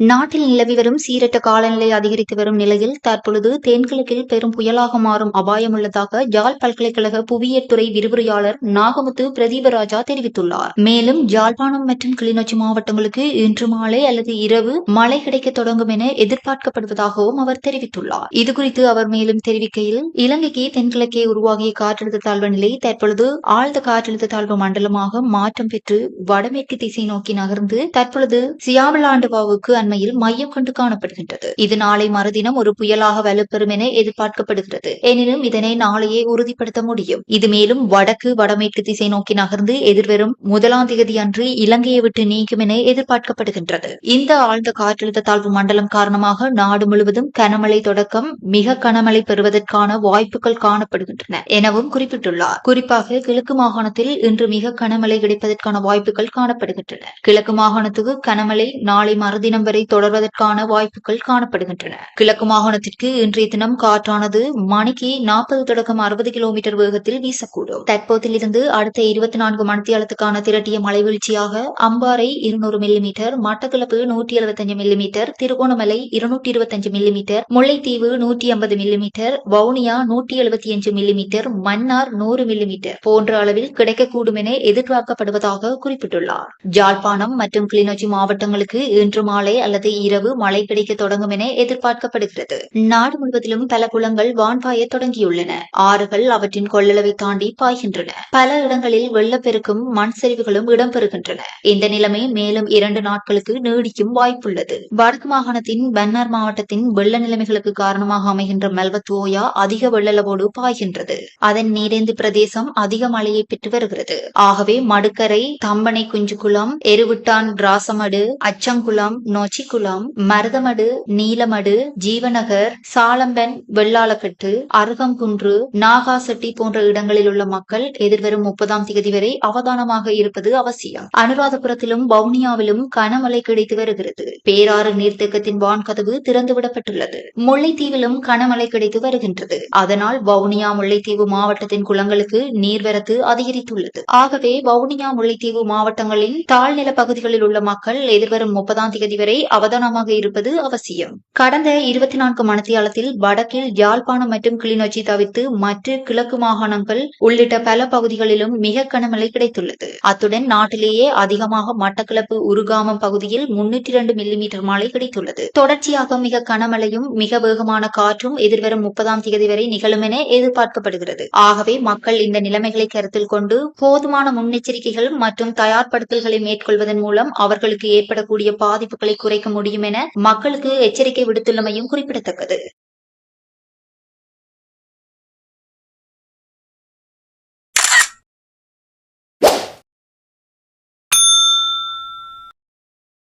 நாட்டில் நிலவி வரும் சீரற்ற காலநிலை அதிகரித்து வரும் நிலையில் தற்பொழுது தென்கிழக்கில் பெரும் புயலாக மாறும் அபாயம் உள்ளதாக ஜாழ் பல்கலைக்கழக புவியியல் துறை விரிவுரையாளர் நாகமுத்து பிரதீபராஜா தெரிவித்துள்ளார். மேலும் ஜாழ்ப்பாணம் மற்றும் கிளிநொச்சி மாவட்டங்களுக்கு இன்று மாலை அல்லது இரவு மழை கிடைக்க தொடங்கும் என எதிர்பார்க்கப்படுவதாகவும் அவர் தெரிவித்துள்ளார். இதுகுறித்து அவர் மேலும் தெரிவிக்கையில் இலங்கைக்கு தென்கிழக்கே உருவாகிய காற்றழுத்த தாழ்வு நிலை தற்பொழுது ஆழ்ந்த காற்றழுத்த தாழ்வு மண்டலமாக மாற்றம் பெற்று வடமேற்கு திசை நோக்கி நகர்ந்து தற்பொழுது சியாமலாண்டுவாவுக்கு தன்மையில் மையம் கொண்டு காணப்படுகின்றது. இது நாளை மறுதினம் ஒரு புயலாக வலுப்பெறும் என எதிர்பார்க்கப்படுகிறது. எனினும் இதனை நாளையே உறுதிப்படுத்த முடியும். இது மேலும் வடக்கு வடமேற்கு திசை நோக்கி நகர்ந்து எதிர்வரும் முதலாம் தேதி அன்று இலங்கையை விட்டு நீக்கும் என எதிர்பார்க்கப்படுகின்றது. இந்த ஆழ்ந்த காற்றழுத்த தாழ்வு மண்டலம் காரணமாக நாடு முழுவதும் கனமழை தொடக்கம் மிக கனமழை பெறுவதற்கான வாய்ப்புகள் காணப்படுகின்றன எனவும் குறிப்பிட்டுள்ளார். குறிப்பாக கிழக்கு மாகாணத்தில் இன்று மிக கனமழை கிடைப்பதற்கான வாய்ப்புகள் காணப்படுகின்றன. கிழக்கு மாகாணத்துக்கு கனமழை நாளை மறுதினம் வரை தொடர்வதற்கான வாய்ப்புகள் காணப்படுகின்றன. கிழக்கு மாகாணத்திற்கு இன்றைய தினம் காற்றானது மணிக்கு நாற்பது தொடக்கம் அறுபது கிலோமீட்டர் வேகத்தில் வீசக்கூடும். தற்போதிலிருந்து அடுத்த இருபத்தி நான்கு மணித்தியாலத்துக்கான திரட்டிய மழை வீழ்ச்சியாக அம்பாறை இருநூறு மில்லிமீட்டர் மட்டக்களப்பு நூற்றி எழுபத்தஞ்சு மில்லிமீட்டர் திருகோணமலை இருநூற்றி இருபத்தஞ்சு மில்லிமீட்டர் முல்லைத்தீவு நூற்றி ஐம்பது மில்லிமீட்டர் வவுனியா நூற்றி எழுபத்தி அஞ்சு மில்லிமீட்டர் மன்னார் நூறு மில்லிமீட்டர் போன்ற அளவில் கிடைக்கக்கூடும் என எதிர்பார்க்கப்படுவதாக குறிப்பிட்டுள்ளார். ஜாழ்ப்பாணம் மற்றும் கிளிநொச்சி மாவட்டங்களுக்கு இன்று மாலை அல்லது இரவு மழை கிடைக்க தொடங்கும் என எதிர்பார்க்கப்படுகிறது. நாடு முழுவதிலும் பல குளங்கள் வான்பாய தொடங்கியுள்ளன. ஆறுகள் அவற்றின் கொள்ளளவை தாண்டி பாய்கின்றன. பல இடங்களில் வெள்ளப்பெருக்கும் மண் சரிவுகளும் இடம்பெறுகின்றன. இந்த நிலைமை மேலும் இரண்டு நாட்களுக்கு நீடிக்கும் வாய்ப்புள்ளது. வடக்கு மாகாணத்தின் பன்னார் மாவட்டத்தின் வெள்ள நிலைமைகளுக்கு காரணமாக அமைகின்ற மெல்வத்தோயா அதிக வெள்ளளவோடு பாய்கின்றது. அதன் நீரேந்து பிரதேசம் அதிக மழையை பெற்று வருகிறது. ஆகவே மடுக்கரை தம்பனை குஞ்சுகுளம் எருவிட்டான் ராசமடு அச்சங்குளம் உச்சிக்குளம் மருதமடு நீலமடு ஜீவநகர் சாலம்பன் வெள்ளாளக்கட்டு அருகங்குன்று நாகாசெட்டி போன்ற இடங்களில் உள்ள மக்கள் எதிர்வரும் முப்பதாம் தேதி வரை அவதானமாக இருப்பது அவசியம். அனுராதபுரத்திலும் வவுனியாவிலும் கனமழை கிடைத்து வருகிறது. பேராறு நீர்த்தேக்கத்தின் வான்கதவு திறந்துவிடப்பட்டுள்ளது. முல்லைத்தீவிலும் கனமழை கிடைத்து வருகின்றது. அதனால் வவுனியா முல்லைத்தீவு மாவட்டத்தின் குளங்களுக்கு நீர்வரத்து அதிகரித்துள்ளது. ஆகவே வவுனியா முல்லைத்தீவு மாவட்டங்களின் தாழ்நில பகுதிகளில் உள்ள மக்கள் எதிர்வரும் முப்பதாம் தேதி வரை அவதானமாக இருப்பது அவசியம். கடந்த இருபத்தி நான்கு மணித்தியாலத்தில் வடக்கில் யாழ்ப்பாணம் மற்றும் கிளிநொச்சி தவிர்த்து மற்ற கிழக்கு மாகாணங்கள் உள்ளிட்ட பல பகுதிகளிலும் மிக கனமழை கிடைத்துள்ளது. அத்துடன் நாட்டிலேயே அதிகமாக மட்டக்களப்பு உருகாமம் பகுதியில் முன்னூற்றி இரண்டு மில்லிமீட்டர் மழை கிடைத்துள்ளது. தொடர்ச்சியாக மிக கனமழையும் மிக வேகமான காற்றும் எதிர்வரும் முப்பதாம் தேதி வரை நிகழும் என எதிர்பார்க்கப்படுகிறது. ஆகவே மக்கள் இந்த நிலைமைகளை கருத்தில் கொண்டு போதுமான முன்னெச்சரிக்கைகள் மற்றும் தயார்படுத்தல்களை மேற்கொள்வதன் மூலம் அவர்களுக்கு ஏற்படக்கூடிய பாதிப்புகளை குறை வைக்க முடியும் என மக்களுக்கு எச்சரிக்கை விடுத்துள்ளமையும் குறிப்பிடத்தக்கது.